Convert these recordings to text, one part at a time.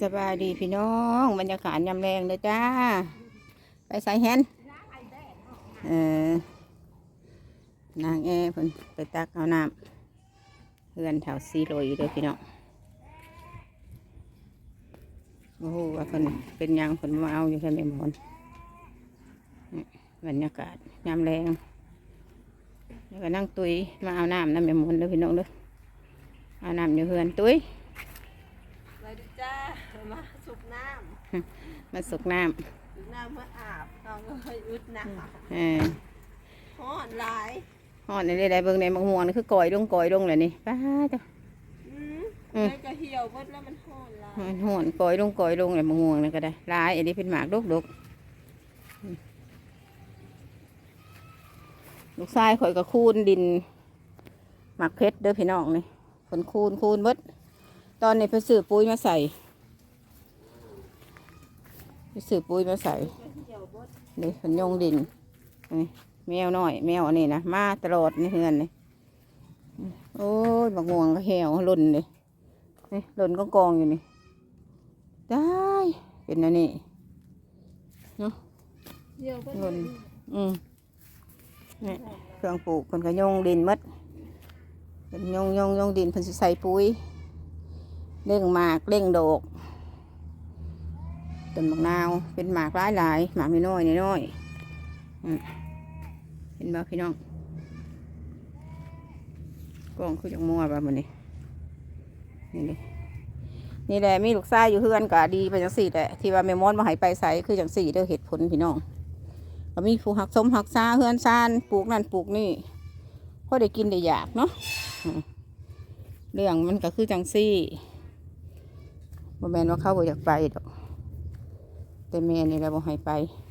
สบายดีพี่น้องบรรยากาศยามแรงเลยจ้า ไปใส่แฮนเออนางแอเพิ่นไปตักเอาน้ำเพื่อนแถวซีโรยเด้อพี่น้องโอ้โหว่าเพิ่นเป็นยังเพิ่นมาเอาอยู่แค่ไม่หมอนบรรยากาศยามแรงแล้วก็นั่งตุยมาเอาน้ำน้ำไม่หมอนเด้อพี่น้องเด้อเอาน้ำอยู่เพื่อนตุยไปดิจ้า มาสุกน้ำสุกน้ำเมื่ออาบน้องก็ให้อึดน้ำเออำฮ้อนหลายหอดในได้เบิ่งในมะม่วงนี่คือก่อยลงก่อยลงเลยนี่ป้าจ้ะอืมอืมแล้วก็เหี่ยวเบิดแล้วมันฮ้อนหลายหอนหอนก่อยลงก่อยลงเลยมะม่วงนี่ก็ได้หลายอันนี้เป็นหมากดกดกอืมลูกชายข่อยก็คูนดินหมักเพชรเด้อพี่น้องนี่คนคูนคูนเบิดตอนนี้ไปซื้อปุ๋ยมาใส่ ไปซื้อปุ๋ยมาใส่เหี่ยวเบิดนี่เพิ่นยงดินนี่แมวน้อย แมวอันนี้นะมาตลอดในเฮือนนี่โอ้ยบักม่วงก็เหี่ยวหล่นเลยนี่หล่นกองกองอยู่นี่ ได้ เป็นอันนี้เหี่ยวเบิดหล่นอืมนี่เครื่องปลูกเพิ่นก็ยงดินหมดเพิ่นยงยงยงดินเพิ่นสิใส่ปุ๋ยเร่งหมากเร่งดอก ต้นมะนาวเป็นหมากหลายหลายหมากน้อยน้อยๆอืมเห็นบ่พี่น้องกล้องคือจังมัวบ่มันนี่นี่เลยนี่แหละมีลูกชายอยู่เฮือนก็ดีไปจังสี่แหละที่ว่าแม่มอนมาให้ไปใส่คือจังสี่เด้อเหตุผลพี่น้องก็มีผู้หักสมหักซาเฮือนซานปลูกนั่นปลูกนี่พอได้กินได้อยากเนาะเรื่องมันก็คือจังซี่บ่แม่นว่าเขาบ่อยากไปดอก แต่แม่นี่แหละบ่ให้ไป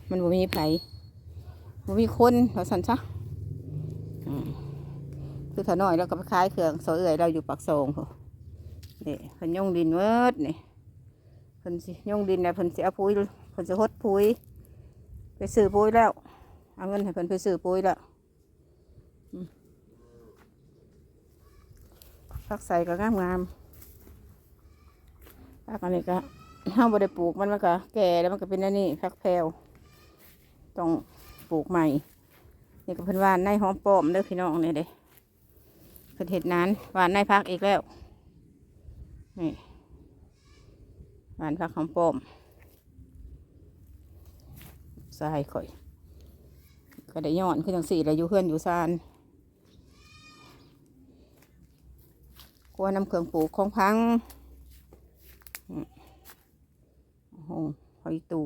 มันบ่มีไผบ่มีคนว่าซั่นซะอืมคือถน้อยเราก็ไปขายเครื่องโซเอื่อยเราอยู่ปากโซงพุ่นนี่เพิ่นยงดินเวิร์ดนี่เพิ่นสิยงดินแล้วเพิ่นสิเอาปุ๋ยเพิ่นสิหดปุ๋ยไปซื้อปุ๋ยแล้ว เอาเงินให้เพิ่นไปซื้อปุ๋ยแล้วอืมผักใส่ก็งามงามๆผักอันนี้ก็ ห้าบ่ได้ปลูกมันมันก็แก่แล้วมันก็เป็นอันนี้ผักแพรวต้องปลูกใหม่ นี่ก็เพิ่นหวานในหอมปอมเด้อพี่น้องนี่เด้เพิ่นเห็ดนานหวานในพักอีกแล้วนี่หวานพักหอมปอมทรายข่อย ก็ได้ย้อนขึ้นจังสี่แล้วอยู่เพื่อนอยู่ซานกลัวน้ำเครื่องปลูกของพัง หอยตู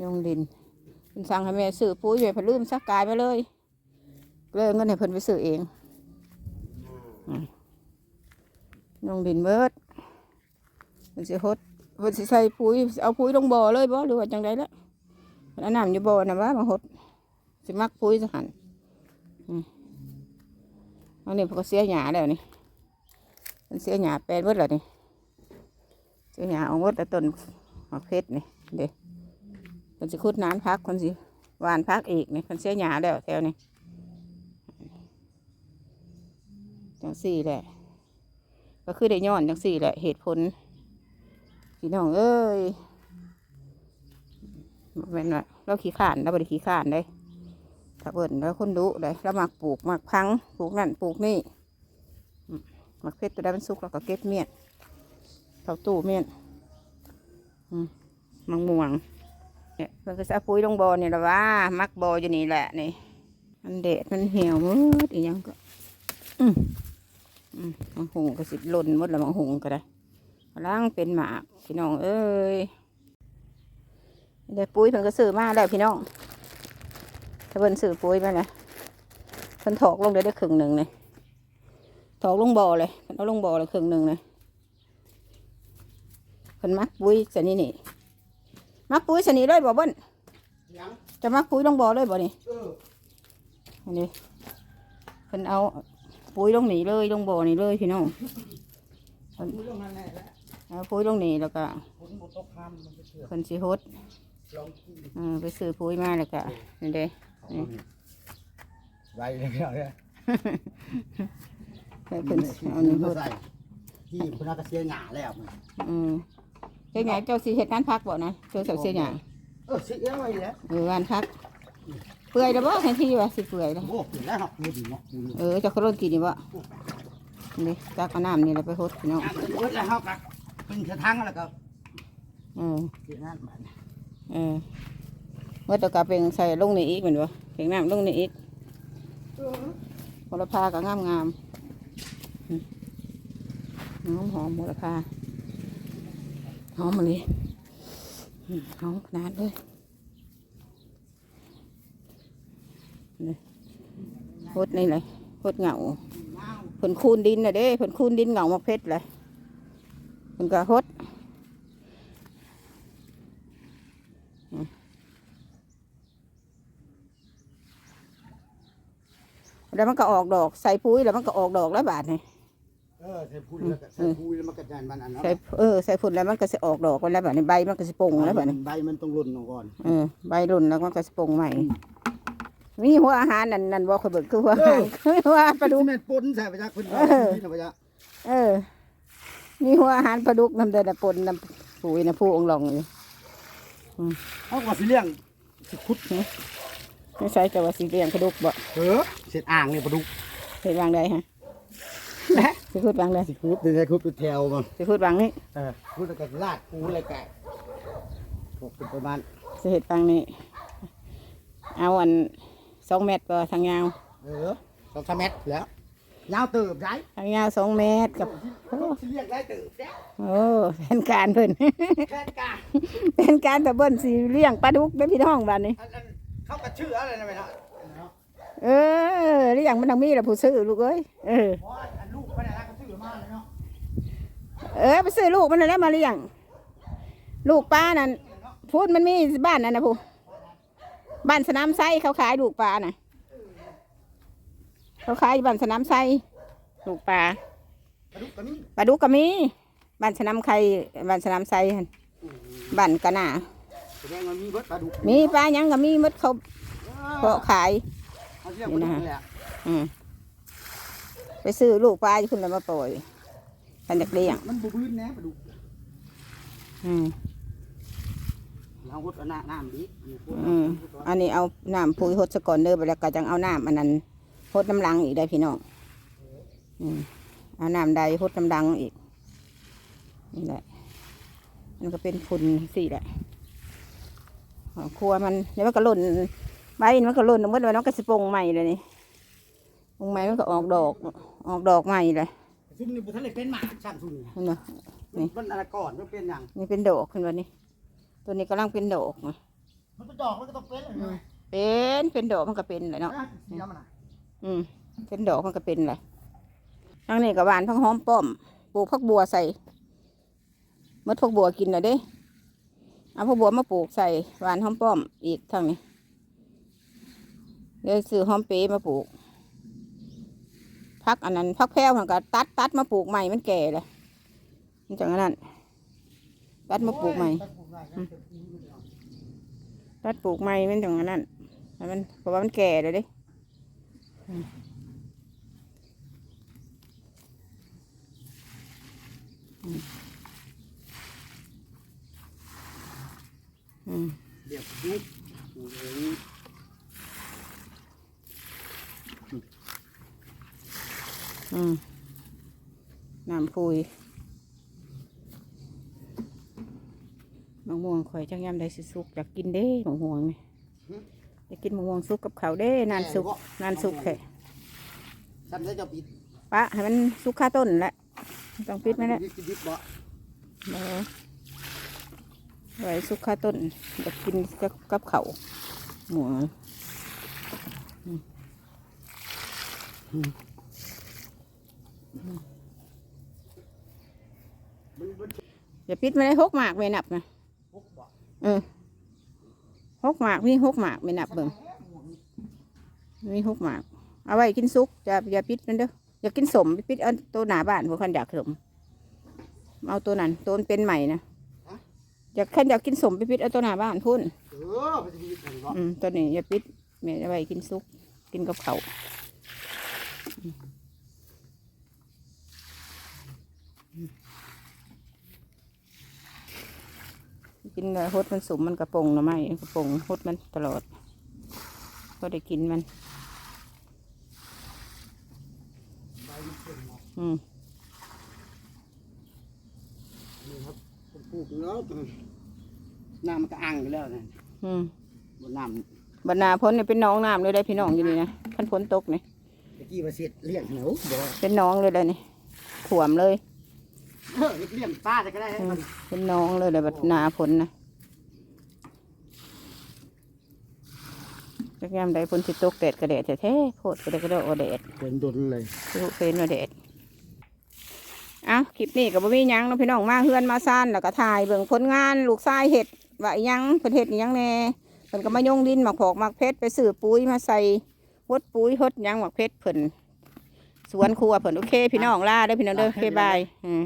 ยงดินเป็นสั่งให้แม่ซื้อปุ๋ยไปพลืมสักกายไปเลยเลยเงินให้เพิ่นไปซื้อเองอืมยงดินเบิดมันสิฮดเพิ่นสิใส่ปุ๋ยเอาปุ๋ยลงบ่อเลยบ่หรือว่าจังไดละเพิ่นเอาน้ำอยู่บ่อน่ะว่าบางหดสิมักปุ๋ยสักหันอันนี้เพิ่นก็เสียหญ้าแล้วนี่เพิ่นเสียหญ้าแปลนเบิดแล้วนี่ สียหญ้าเอาหมดแต่ต้นมะเพชรนี่เด้เพิ่นสิขุดน้ำพักเพิ่นสิหวานพักอีกนี่เพิ่นเสียหญ้าแล้วแถวนี้จังสี่แหละ ก็คือได้ย้อนจังสี่แหละเหตุผลพี่น้องเอ้ยบ่แม่นว่าเราขี้ขานเราบริขี้ขานได้ถ้าเปิดแล้วคนดุได้เรามักปลูกมักพังปลูกนั่นปลูกนี่อืมมักเพชรตัวได้เป็นสุกเราก็เก็บเมียน เข้าตู้เมียนมมังม่วงเนี่ยมันก็จะปุ๋ยลงบ่อนี่ยละว่า มักบ่ออยู่นี่แหละนี่มันเดดมันเหี่ยวมืดอีหยังก็ อืมมังหงก็สิหล่นมดล้วมังหงก็ได้ล้างเป็นหมากพี่น้องเอ้ยเดี๋ยวปุ๋ยเพิ่นก็ซื้อมาแล้วพี่น้องถ้าเพิ่นซื้อปุ๋ยมาแล้วเพิ่นถอกลงได้ได้ครึ่งหนึ่งเลยถอกลงบ่อเลยเพิ่นเอาลงบ่อเลยครึ่งหนึ่งเลย นมักปุ๋ยชนิดนี้มักปุ๋ยชนิดเลยบ่เบิ้นยังจะมักปุ๋ยลงบ่อเลยบ่นี่เอออันนี้เพิ่นเอาปุ๋ยลงหนีเลยลงบ่อนี่เลยพี่น้องคุยเรื่องนั้นแหละเอาปุ๋ยลงหนีแล้วก็ฝนบ่ตกค่ำมันจะเถื่อนเพิ่นสิฮดลองกินเออไปซื้อปุ๋ยมาแล้วก็นี่เด้ไว้เลยเอาเนี่ยให้เพิ่นเอานี่มาพูดใส่ที่คุณอาก็เสียหญ้าแล้วมันอืม เสียหยังเจ้าสิเฮ็ดงานพักบ่นะเจ้าเจ้าเสียหยังเออเสียไว้แล้วเอองานพัก เปื่อยแล้วบ่แทนที่ว่าสิเปื่อยแล้วโอ้เห็นแล้วครับดูดิเนาะดูดิเออเจ้าก็รถกินนี่บ่นี่ตักเอาน้ำนี่แล้วไปฮดพี่น้องน้ำมันเบิดแล้วครับก็เป็นกระทังแล้วก็เออเสียน้ำมันเออเมื่อตะกาเป็นใส่ลงนี่อีกเหมือนบ่เพียงน้ำลงนี่อีกโหระพาก็งามงามๆอืมหอมหอมโหระพา หอมมาเลยหอมขนาดเลยนี่โคตรนี่เลยโคตรเหงาผลคูนดินน่ะเด้ผลคูนดินเหงามาเพชรเลยผลกระฮดแล้วมันก็ออกดอก ใส่ปุ๋ยแล้วมันก็ออกดอกแล้วบาทนี่ ออใส่พูดแล้วก็ใส่พูดแล้วมันกระจายมันอันนั้นใส่เออใส่ฝุ่นแล้วมันก็จะออกดอกแล้วบาทนี่ใบมันก็จะปงแล้วบาทนี่ใบมันต้องหล่นออกก่อนเออใบรุ่นแล้วมันก็จะปงใหม่มีหัวอาหารนั่นนั่นบอกคนเบิกคือหัวอาหารคือหัวปลาดุกแม่นปนใส่ไปจักเพิ่นเออนี่นะไปจักเออ มีหัวอาหารปลาดุกน้ำเดือดปนน้ำปุ๋ยน้ำผู้องค์หลองอยู่เอาว่าสิเลี้ยงสิขุดไม่ใช่จะว่าสีเลี้ยงปลาดุกบ่เออเสร็จอ่างนี่ปลาดุกเห็นวางใดฮะนะ สิพูดวางใดสิขุดเป็นไงขุดเป็นแถวมันสิพูดวางนี่เออขุดแล้วก็ลาดปูอะไรแกะพวกเป็นประมาณสิเห็ดวางนี่เอาอันสองเมตรก็ทางยาวเออสองสามเมตรแล้วยาวเติบได้ทางยาวสองเมตรกับสิเลี้ยงได้เติบแด้โอ้เป็นการเพิ่นแค่กาเป็นการตะเบิ้นสีเลี้ยงปลาดุกเด้อพี่น้องบ้านนี้อันนั้นเขาก็ชื่ออะไรนะแม่เนาะเออเลี้ยงมันต้องมีแหละผู้ซื้อลูกเอ้ยเออ เขาชื่อมาเลยเนาะเออไปซื้อลูกมันนั่นแหละมาเลี้ยง ลูกปลานั่นพูดมันมีบ้านนั่นนะผู้บ้านสนามไซเขาขายลูกปลาน่ะ เขาขายอยู่บ้านสนามไซลูกปลากระดูกกระนี้ปลาดุกก็มีบ้านสนามไข่บ้านสนามไซหั่นบ้านกะหนาแสดงว่ามีเบิดปลาดุกมีปลาหยังก็มีหมดเขาเพาะขายเขาเรียกปลาดุกนี่แหละอืม ไปซื้อลูกปลาอยู่คุณแล้วมาปล่อยทันจากเลี้ยงมันบูบื้นแน่ปลาดุกอืมเราหดเอาหน้าน้ำดิอืมอันนี้เอาน้ำปุ๋ยหดสะก่อนเด้อไปแล้วก็จังเอาน้ำอันนั้นหดน้ำลังอีกได้พี่น้องอืมเอาน้ำใดหดน้ำลังอีกนี่แหละมันก็เป็นฝุ่นสี่แหละเอาครัวมันเดี๋ยวมันก็หล่นใบมันก็หล่นเมื่อวันนั้นก็สิปลงใหม่เลยนี่ ปลงใหม่มันก็ออกดอก ออกดอกใหม่เลยซุ่มนี่บุทันเลยเป็นหมากช่างซุ่มนี่เห็นไหม นี่ มันอะไรก่อนมันเป็นอย่างนี่เป็นดอกขึ้นวันนี้ ตัวนี้กำลังเป็นดอกนะมันเป็นดอกมันก็ต้องเป็นเลยนะเป็นเป็นดอกมันก็เป็นเลยเนาะ เสียมันอะอืมเป็นดอกมันก็เป็นเลยทางนี้กับหวานพักหอมป้อม ปลูกพักบัวใส่มดพักบัวกินน่ะเด้ เอาพักบัวมาปลูกใส่หวานหอมป้อมอีกทางนี้เดี๋ยวซื้อหอมเป๊มาปลูก พักอันนั้นพักแพ้วมันก็ตัดตัดมาปลูกใหม่มันแก่เลยมันจังนั้นตัดมาปลูกใหม่ตัดปลูกใหม่มันจังนั้นให้มันเพราะว่ามันแก่เลยเดิอืมเดี๋ยวยุบโอ้ยอืมน้ำพุยมะม่วงข่อยจังยำได้สิสุกอยากกินเด้มะม่วงนี่อยากกินมะม่วงสุกกับเขาวเด้นานสุกนานสุกแค่ซ้ำได้จะปิดปะให้มันสุกข้าต้นแหละต้องปิดไหมละดิบดิบบ่เออไว้สุกข้าต้นอยากกินกับกับเขาวหมูมันมัน อย่าปิดไม่ได้หกหมากไม่นับนะพกบ่เออหกหมากมีหกหมากไม่นับเบิ่งมีหกหมาก เอาไว้กินซุกอย่าอย่าปิดมันเด้ออย่ากินสมไปปิดเอาตัวหนาบ้านพวกคันอยากสมเอาตัวนั้นตัวมันเป็นใหม่นะอยากคันอยากกินสมไปปิดเอาตัวหนาบ้านพุ่นเออมันจะมีอะไรบ่อืมตัวนี้อย่าปิดแม่เอาไว้กินซุกกินกับเขาว ม กินแล้วฮดมันสุมมันกระปงหน่อไม้กระปงฮดมันตลอด ก็ได้กินมัน อืมนี่ครับผมปลูกแล้วน้ำมันก็อ่างอยู่แล้วนะอืมบนน้บรรณาพ้นเนี่ยเป็นหน้องน้ำเลยได้พี่น้องอยู่นี่นะพันพ้นตกนี่ำตะกี้ว่าเสร็จเลี้ยงเหนียวบ่เป็นหน้องเลยเลยนี่ขวมเลย เออเลี้ยงป้าจะก็ได้ให้มันเป็นหน้องเลยเลยบรรณาพ้นนะจักยามใดพ้นสิตกแดดกระแดดแท้ๆโคตรกระแดดกระโดดโอแดดเป็นดนเลยลูกเฟนว่าแดดเอ้าคลิปนี้ก็บ่มีหยังเนาะพี่น้องมาเฮือนมาซ่านแล้วก็ถ่ายเบิ่งผลงานลูกชายเห็ดว่าอิหยังเพิ่นเฮ็ดอิหยังแหน่เพิ่นก็มายงดินหมักผอกหมักเพชรไปซื้อปุ๋ยมาใส่ฮดปุ๋ยฮดหยังหมักเพชรเพิ่นสวนครัวเพิ่นโอเค พี่น้องลาเด้อพี่น้องเด้อโอเคบายอืม